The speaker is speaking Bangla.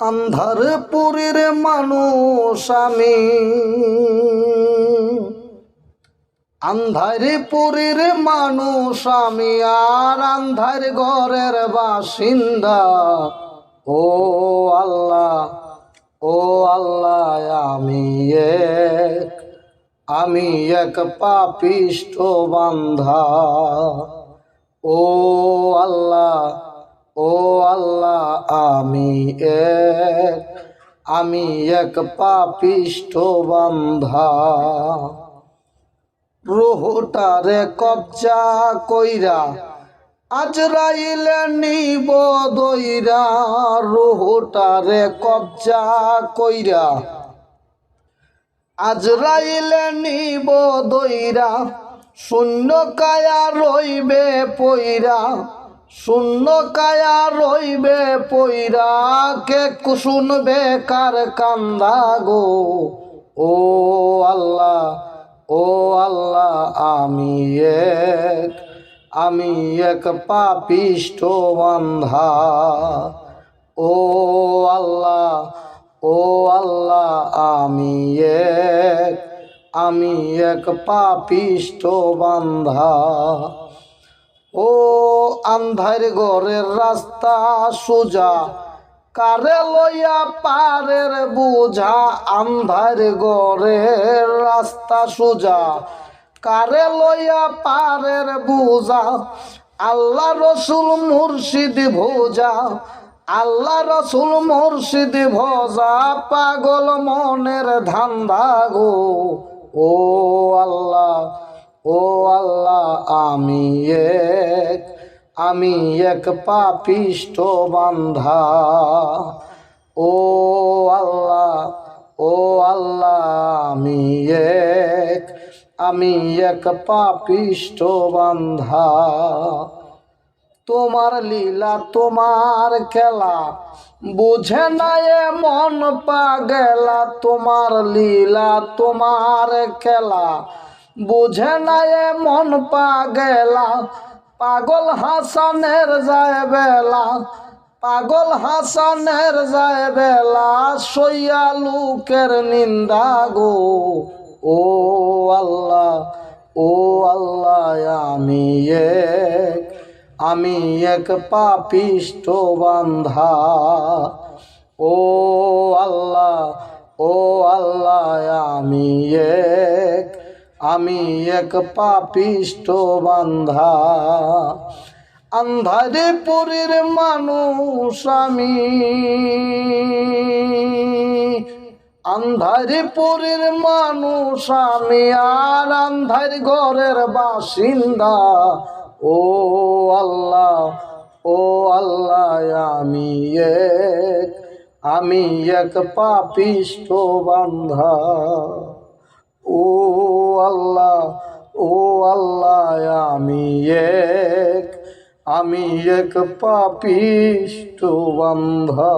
আন্ধারপুরের মানুষ আমি। আন্ধারপুরের মানুষ আমি আর আন্ধার ঘরের বাসিন্দা। ও আল্লাহ ও আল্লাহ, আমি এক আমি এক পাপিষ্ট বান্ধা। ও আল্লাহ ও আল্লাহ, আমি এক। আমি এক পাপিষ্ট বান্ধা। রোহটারে কবজা কইরা আজরাইলে নিব দইরা রোহটারে কবজা কইরা। আজরাইলে নিব দইরা শূন্য কায়া রইবে পইরা। শূন্য কায়া রইবে পইরা, কে শুনবে কার কান্দা গো। ও আল্লাহ ও আল্লাহ, আমি এক আমি এক পাপিষ্ট বান্ধা। ও আল্লাহ ও আল্লাহ, আমি এক আমি এক পাপিষ্ট বান্ধা। ও আন্ধার ঘরের রাস্তা সোজা। কারে লইয়া পারের বুঝা, আন্ধার ঘরের রাস্তা সোজা। কারে লইয়া পারের বুঝা, আল্লাহ রসুল মুর্শিদ ভোজা। আল্লাহ রসুল মুর্শিদ ভোজা, পাগল মনের ধান্দা গো। ও আল্লাহ ও আল্লাহ, আমি এক আমি এক পাপিষ্ট বান্ধা। ও আল্লাহ ও আল্লাহ, আমি এক আমি এক পাপিষ্ট বান্ধা। তোমার লীলা, তোমার খেলা, বুঝে না এ মন পাগেলা। তোমার লীলা, তোমার খেলা, বুঝে না এ মন পাগেলা। পাগল হাসানের যায় বেলা, পাগল হাসানের যায় বেলা, সইয়া লোকের নিন্দা গো। ও আল্লাহ ও আল্লাহ, আমি এক আমি এক পাপিষ্ট বান্ধা। আমি এক পাপিষ্ট বান্ধা। আন্ধারে পুরীর মানুষ আমি। আন্ধারে পুরীর মানুষ আমি, আর আন্ধার ঘরের বাসিন্দা। ও আল্লাহ ও আল্লাহ, আমি এক আমি এক পাপিষ্ট বান্ধা। ও আল্লাহ ও আল্লাহ আমি এক আমি এক পাপিষ্ট বান্ধা